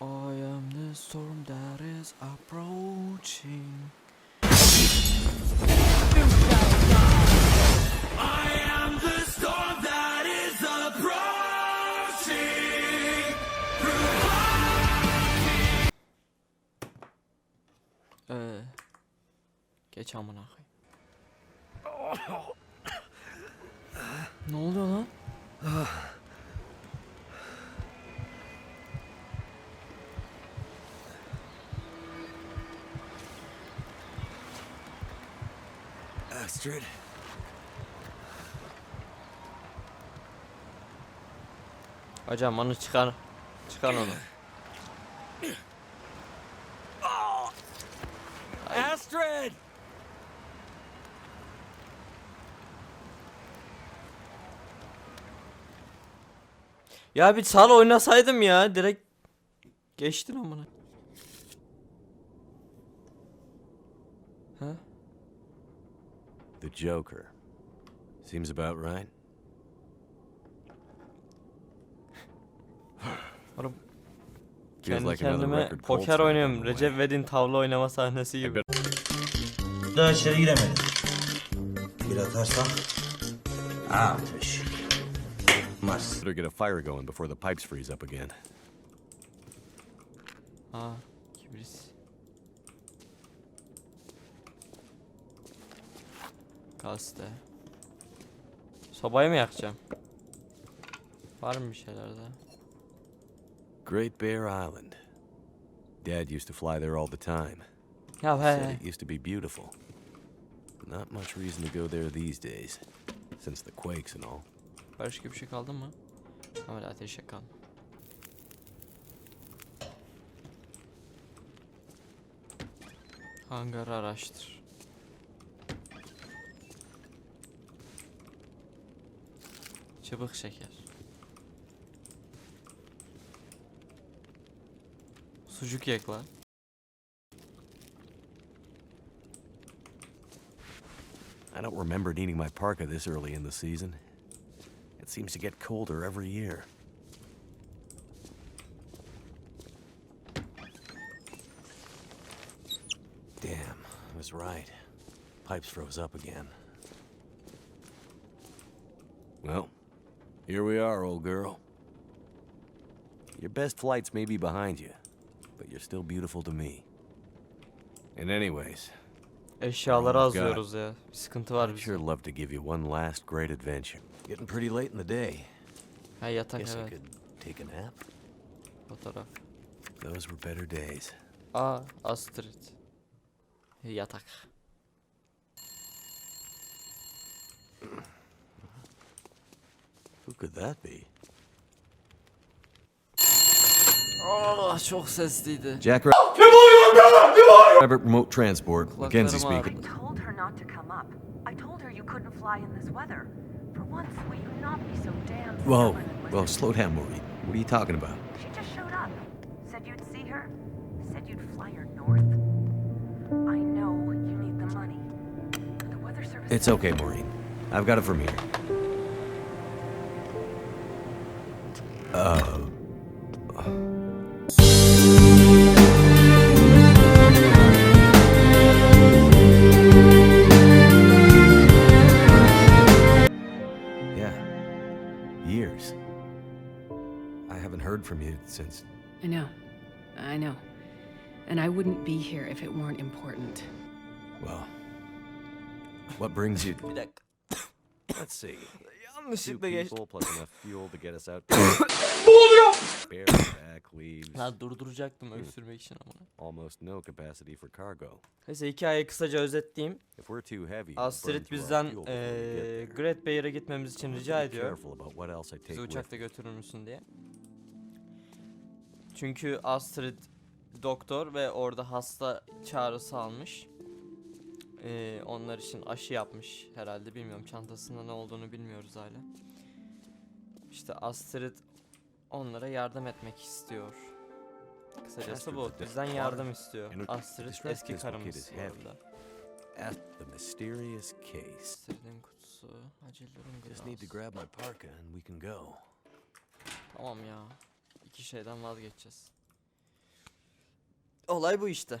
I am the storm that is approaching. Ee, geç amına koyayım. ne oluyor lan? Astrid. Hocam onu çıkar. Çıkar onu. Astrid! Ya bir sal oynasaydım ya direkt geçtin amına. Ha? The Joker. Seems about right. Oğlum Feels kendi like another kendime record Colts poker are oynuyorum. giving away. Recep İvedik'in tavla oynama sahnesi gibi. Daha içeri giremedim. Bir atarsan... Ateş. Mars. Better get a fire going before the pipes freeze up again. Aa, kibris. Gazete. Sobayı mı yakacağım? Var mı bir şeyler daha? Great Bear Island. Dad used to fly there all the time. Ya Said he. it used to be beautiful. Not much reason to go there these days, since the quakes and all. Başka bir şey kaldı mı? Ama ateş yakan. Hangarı araştır. I don't remember needing my parka this early in the season. It seems to get colder every year. Damn, I was right. Pipes froze up again. Well, here we are, old girl. Your best flights may be behind you, but you're still beautiful to me. And anyways, Eşyaları azlıyoruz ya. Bir sıkıntı var I'd sure love to give you one last great adventure. Getting pretty late in the day. Ha yatak Guess I evet. could take a nap. Fotoğraf. Those were better days. Aa Astrid. Yatak. Who could that be? Oh çok sesliydi. Jack Ra- Rabbit Remote Transport. Mackenzie Kulaklarım speaking. ağrıdı. told her not to come up. I told her you couldn't fly in this weather. For once, will you not be so damn Whoa, stubborn and whoa, listen? slow down, Maureen. What are you talking about? She just showed up. Said you'd see her. Said you'd fly her north. I know you need the money. The weather service. It's okay, Maureen. I've got it from here. Uh. Yeah. Years. I haven't heard from you since. I know. I know. And I wouldn't be here if it weren't important. Well. What brings you. Bir. Let's see. Yanlışlıkla geçtim. people plus enough fuel to get us out. Bareback leaves. Ha durduracaktım öksürmek için ama. Almost no capacity for cargo. Neyse hikayeyi kısaca özetleyeyim. If we're too heavy, we'll burn Astrid bizden there. Great Bayer'e gitmemiz için rica ediyor. Bizi uçakta götürür müsün diye. Çünkü Astrid doktor ve orada hasta çağrısı almış. Ee, onlar için aşı yapmış herhalde bilmiyorum çantasında ne olduğunu bilmiyoruz hala. İşte Astrid onlara yardım etmek istiyor. Kısacası bu. Bizden yardım istiyor. Astrid eski karımız bu arada. The mysterious case. Astrid'in kutusu, acil durum Just need to grab my parka and we can go. Tamam ya. İki şeyden vazgeçeceğiz. Olay bu işte.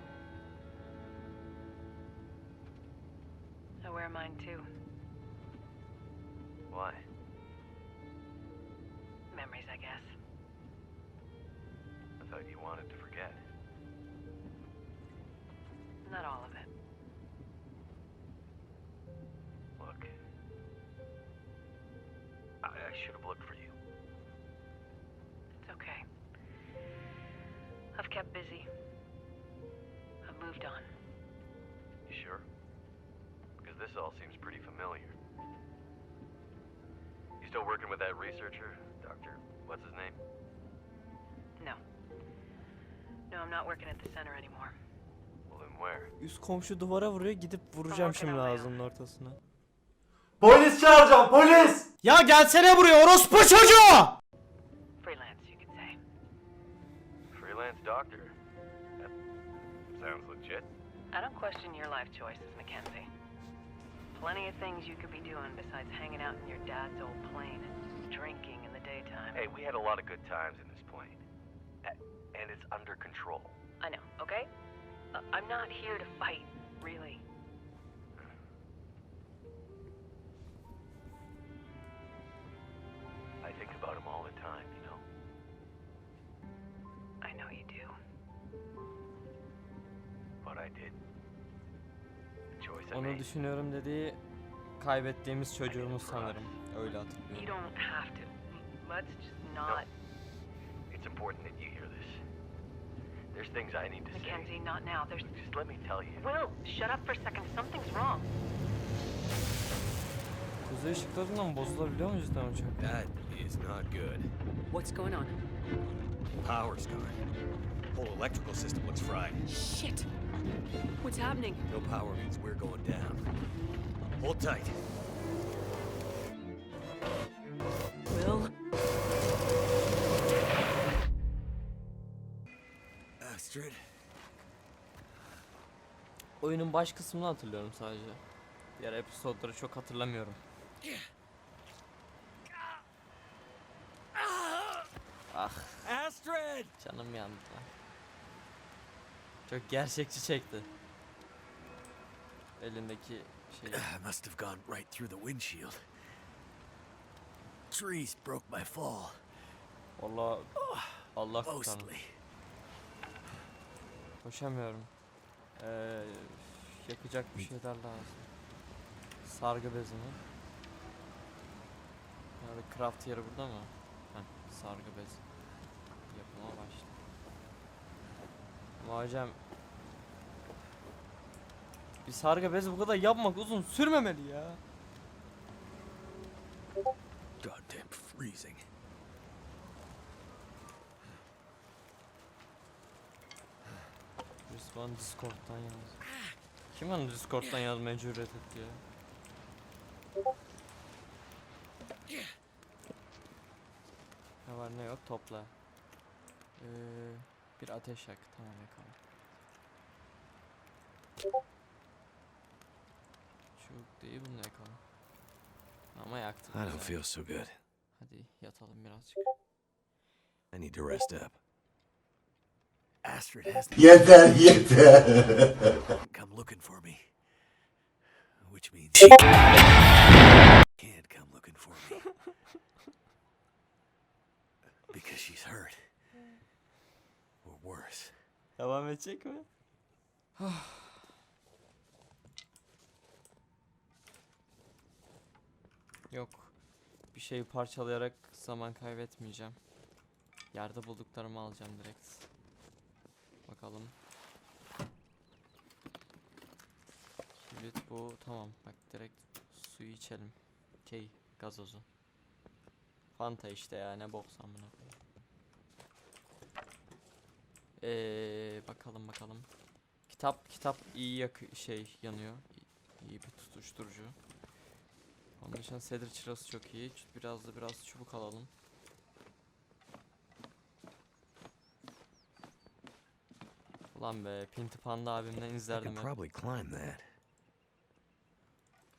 I wear mine too. Why? Memories, I guess. I thought you wanted to forget. Not all of it. Look. I, I should have looked for you. It's okay. I've kept busy. I've moved on. This all seems pretty familiar. You still working with that researcher? Doctor, what's his name? No. No, I'm not working at the center anymore. Well, then where? Üst komşu duvara vuruyor gidip vuracağım şimdi ağzının ortasına. Polis çağıracağım polis. Ya gelsene buraya orospu çocuğu. Freelance, you could say. Freelance doctor. That sounds legit. I don't question your life choices, Mackenzie. Plenty of things you could be doing besides hanging out in your dad's old plane and drinking in the daytime. Hey, we had a lot of good times in this plane. And it's under control. I know, okay? Uh, I'm not here to fight, really. I think about him all Onu düşünüyorum dediği kaybettiğimiz çocuğumuz sanırım. Öyle hatırlıyorum. It's important that you hear this. There's things I need to say. Mackenzie, not now. There's. Just let me tell you. Will, shut up for a second. Something's wrong. Kuzey ışıklarından bozulabiliyor mu cidden uçak? That is not good. What's going on? Power's gone. Whole electrical system looks fried. Shit! What's happening? No power means we're going down. Hold tight. Will? Astrid. Oyunun baş kısmını hatırlıyorum sadece. Diğer episodları çok hatırlamıyorum. Ah Astrid! canım yandı. Çok gerçekçi çekti. Elindeki şey. Must have gone right through the windshield. Trees broke my fall. Allah Allah kurtarın. Koşamıyorum. Ee, yakacak bir şeyler lazım. Sargı bezi mi? Nerede craft yeri burada mı? Heh, sargı bezi. Ama hocam bir sargı bezi bu kadar yapmak uzun sürmemeli ya. Goddamn freezing. Birisi bana Discord'dan yaz. Kim bana Discord'dan yazmaya cüret etti ya? Ne var ne yok topla. Ee, bir ateş yak tamam yakalım. Çubuk değil bunu da yakalım. Ama yaktım. I don't güzel. feel so good. Hadi yatalım birazcık. I need to rest up. Astrid hasn't Yeter yeter. come looking for me. Which means she can't come looking for me. Because she's hurt. Or worse. Devam edecek mi? Yok. Bir şeyi parçalayarak zaman kaybetmeyeceğim. Yerde bulduklarımı alacağım direkt. Bakalım. Kibrit bu. Tamam. Bak direkt suyu içelim. Şey, gazozu. Fanta işte ya ne boksan bunu. Ee, bakalım bakalım. Kitap kitap iyi yak şey yanıyor. İyi, bir tutuşturucu. Onun dışında sedir çırası çok iyi. Biraz da biraz çubuk alalım. Ulan be Pinti Panda abimden izlerdim that.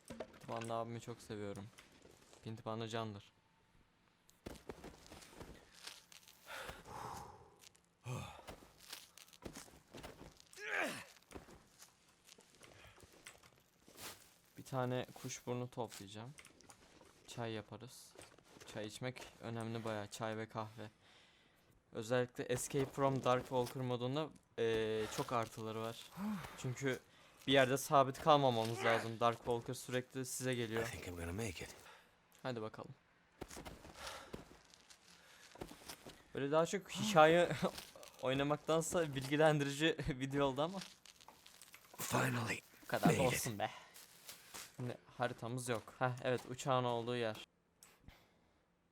Pinti Panda abimi çok seviyorum. Pinti Panda candır. Tane kuşburnu toplayacağım. Çay yaparız. Çay içmek önemli bayağı. Çay ve kahve. Özellikle Escape from Darkwalker modunda eee, çok artıları var. Çünkü bir yerde sabit kalmamamız lazım. Darkwalker sürekli size I geliyor. think I'm gonna make it. Hadi bakalım. Böyle daha çok hikaye oynamaktansa bilgilendirici video oldu ama Finally. bu kadar olsun be. Şimdi haritamız yok. Heh evet uçağın olduğu yer.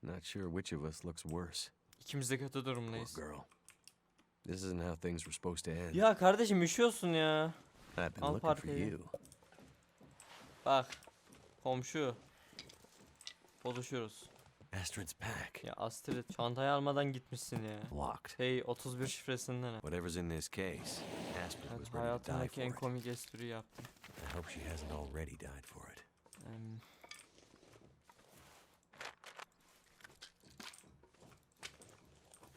Not sure which of us looks worse. İkimiz de kötü Poor durumdayız. girl. This isn't how things were supposed to end. Ya kardeşim üşüyorsun ya. I've been Al looking for parkayı. you. Bak. Komşu. Bozuşuyoruz. Astrid's pack. Ya Astrid çantayı almadan gitmişsin ya. Locked. Hey 31 şifresinden. ha. Whatever's in this case, Astrid was ready to die hayatımdaki en for it. komik espri yaptım. Hope she hasn't already died for it. Em,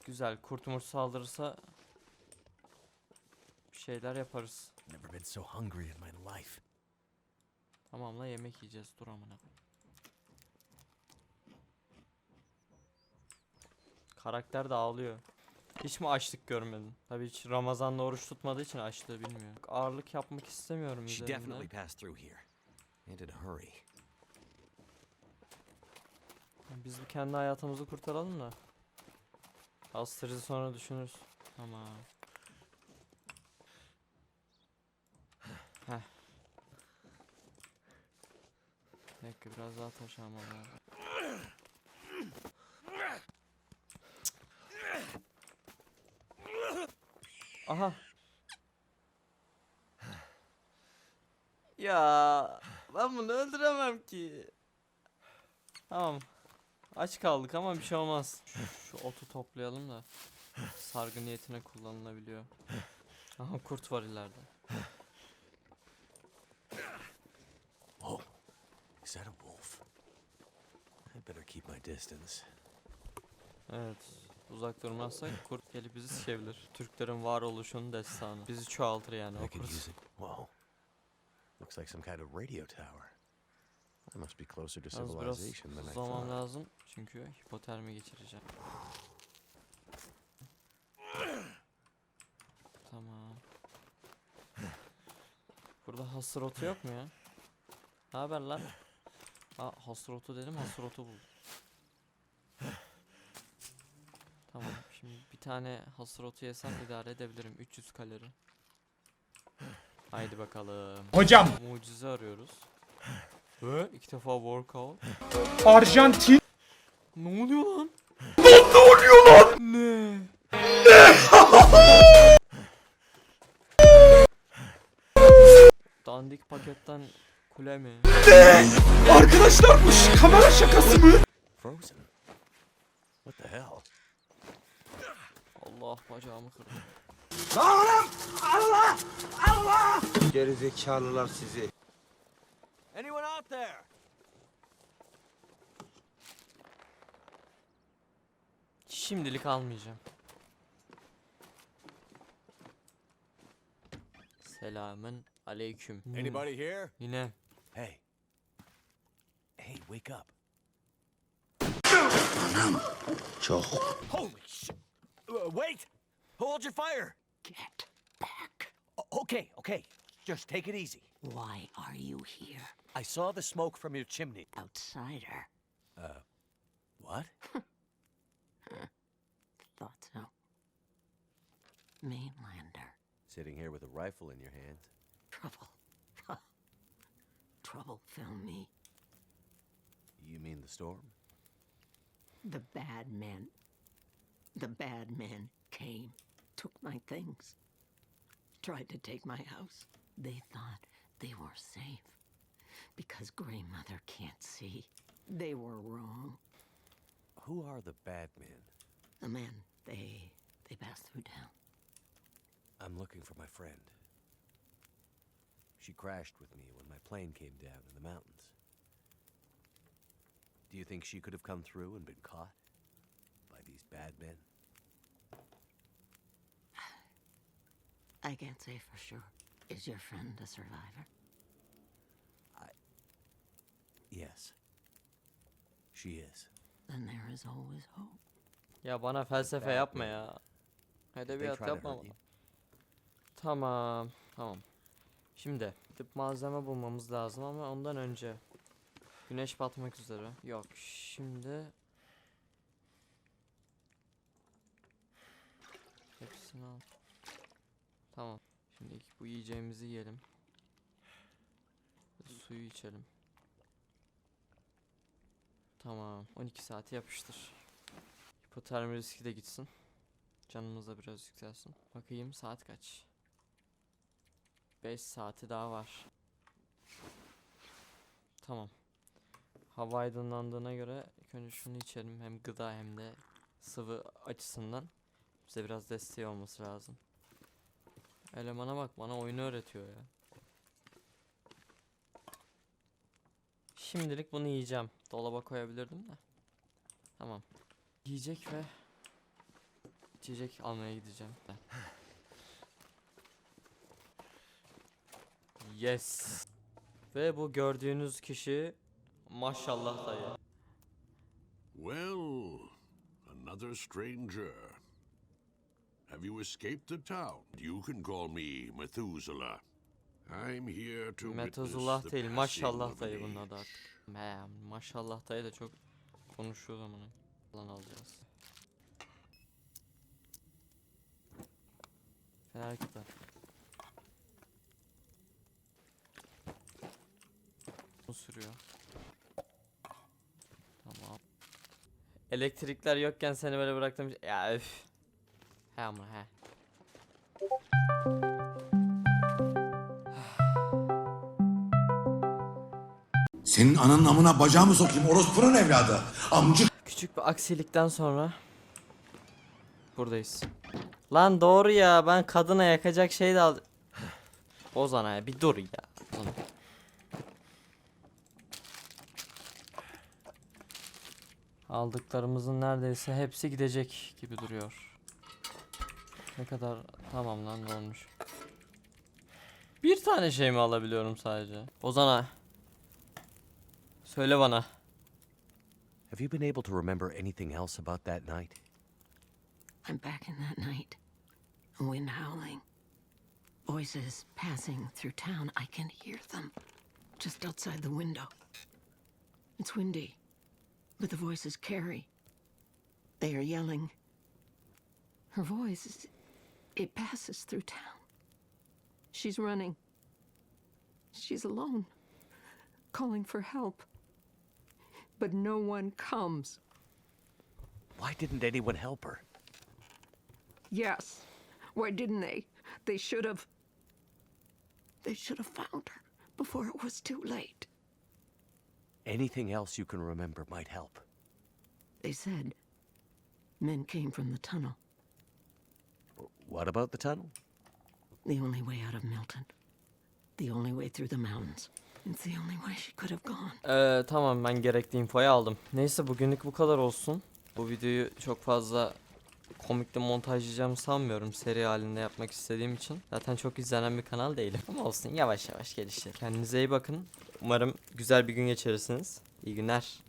Güzel. Kurt murt saldırırsa bir şeyler yaparız. Never been so hungry in my life. Tamam la yemek yiyeceğiz. Dur amına. Karakter de ağlıyor. Hiç mi açlık görmedin? Tabii hiç Ramazan'da oruç tutmadığı için açlığı bilmiyor. Ağırlık yapmak istemiyorum She üzerinde. definitely passed through here. And in a hurry. Biz bir kendi hayatımızı kurtaralım da. Astrid'i sonra düşünürüz. Tamam. Heh. Bir dakika biraz daha taş almam lazım. Aha. Ya ben bunu öldüremem ki. Tamam. Aç kaldık ama bir şey olmaz. Şu, otu toplayalım da. Sargı niyetine kullanılabiliyor. Aha kurt var ileride. Oh, is that a wolf? I better keep my distance. Evet. Uzak durmazsak kurt gelip bizi sikebilir. Türklerin varoluşunun destanı. Bizi çoğaltır yani o I could kurt. use it. Whoa. Looks like some kind of radio tower. I must be closer to Yalnız biraz civilization than I zaman thought. lazım çünkü hipotermi geçireceğim. Tamam. Burada hasır otu yok mu ya? Ne haber lan? Aa hasır otu dedim hasır otu buldum. Tamam şimdi bir tane hasır otu yesem idare edebilirim 300 kalori. Haydi bakalım. Hocam Mucize arıyoruz. Ve ilk defa workout. Arjantin Ne oluyor lan? ne oluyor lan? Ne? Dandik paketten kule mi? Arkadaşlar bu kamera şakası mı? Frozen? What the hell? Allah bacağımı kırdı. Gerizekalılar sizi. Anyone out there? Şimdilik almayacağım. Selamın aleyküm. Hmm, Anybody here? Yine. Hey. Hey, wake up. Çok. Holy shit! Uh, wait! Hold your fire! Get back. O- okay, okay. Just take it easy. Why are you here? I saw the smoke from your chimney. Outsider. Uh, what? Thought so. Mainlander. Sitting here with a rifle in your hand. Trouble. Trouble found me. You mean the storm? The bad men. The bad men came, took my things. tried to take my house. They thought they were safe. Because Grey Mother can't see. They were wrong. Who are the bad men? The men, they they passed through town. I'm looking for my friend. She crashed with me when my plane came down in the mountains. Do you think she could have come through and been caught these bad men? I can't say for sure. Is your friend a survivor? Yes. She is. Then there is always hope. Ya bana felsefe yapma ya. Edebiyat yapma. Tamam. Tamam. Şimdi gidip malzeme bulmamız lazım ama ondan önce güneş batmak üzere. Yok şimdi hepsini al. Tamam. Şimdi bu yiyeceğimizi yiyelim. Suyu içelim. Tamam. 12 saati yapıştır. Hipotermi riski de gitsin. Canımız da biraz yükselsin. Bakayım saat kaç? 5 saati daha var. Tamam. Hava aydınlandığına göre önce şunu içelim. Hem gıda hem de sıvı açısından. Bize biraz desteği olması lazım. Elemana bak bana oyunu öğretiyor ya. Şimdilik bunu yiyeceğim. Dolaba koyabilirdim de. Tamam. Yiyecek ve içecek almaya gideceğim. Yes. Ve bu gördüğünüz kişi maşallah dayı. Well, another stranger. Have you escaped the town? You can call me Methuselah. I'm here to the değil maşallah dayı bunun adı artık. He, maşallah dayı da çok konuşuyor zamanı. Lan alacağız. Fena hareketler. Bu sürüyor. Tamam. Elektrikler yokken seni böyle bıraktım. Ya üf. He ama he. Senin ananın amına bacağımı sokayım orospunun evladı. Amcık. Küçük bir aksilikten sonra buradayız. Lan doğru ya ben kadına yakacak şey de al. Ozan ya bir dur ya. Aldıklarımızın neredeyse hepsi gidecek gibi duruyor. Ne kadar tamam lan ne olmuş. Bir tane şey mi alabiliyorum sadece? Ozan'a. Söyle bana. Have you been able to remember anything else about that night? I'm back in that night. Wind howling. Voices passing through town. I can hear them. Just outside the window. It's windy. But the voices carry. They are yelling. Her voice, it passes through town. She's running. She's alone. Calling for help. But no one comes. Why didn't anyone help her? Yes. Why didn't they? They should have. They should have found her before it was too late. Anything else you can remember might help. They said men came from the tunnel, What about the tunnel? the only way out of Milton, the only way through the mountains. It's the only way she could have gone. Ee, tamam ben gerekli infoyu aldım. Neyse bugünlük bu kadar olsun. Bu videoyu çok fazla komikli montajlayacağımı sanmıyorum seri halinde yapmak istediğim için. Zaten çok izlenen bir kanal değilim. Ama olsun yavaş yavaş gelişir. Kendinize iyi bakın. Umarım güzel bir gün geçirirsiniz. İyi günler.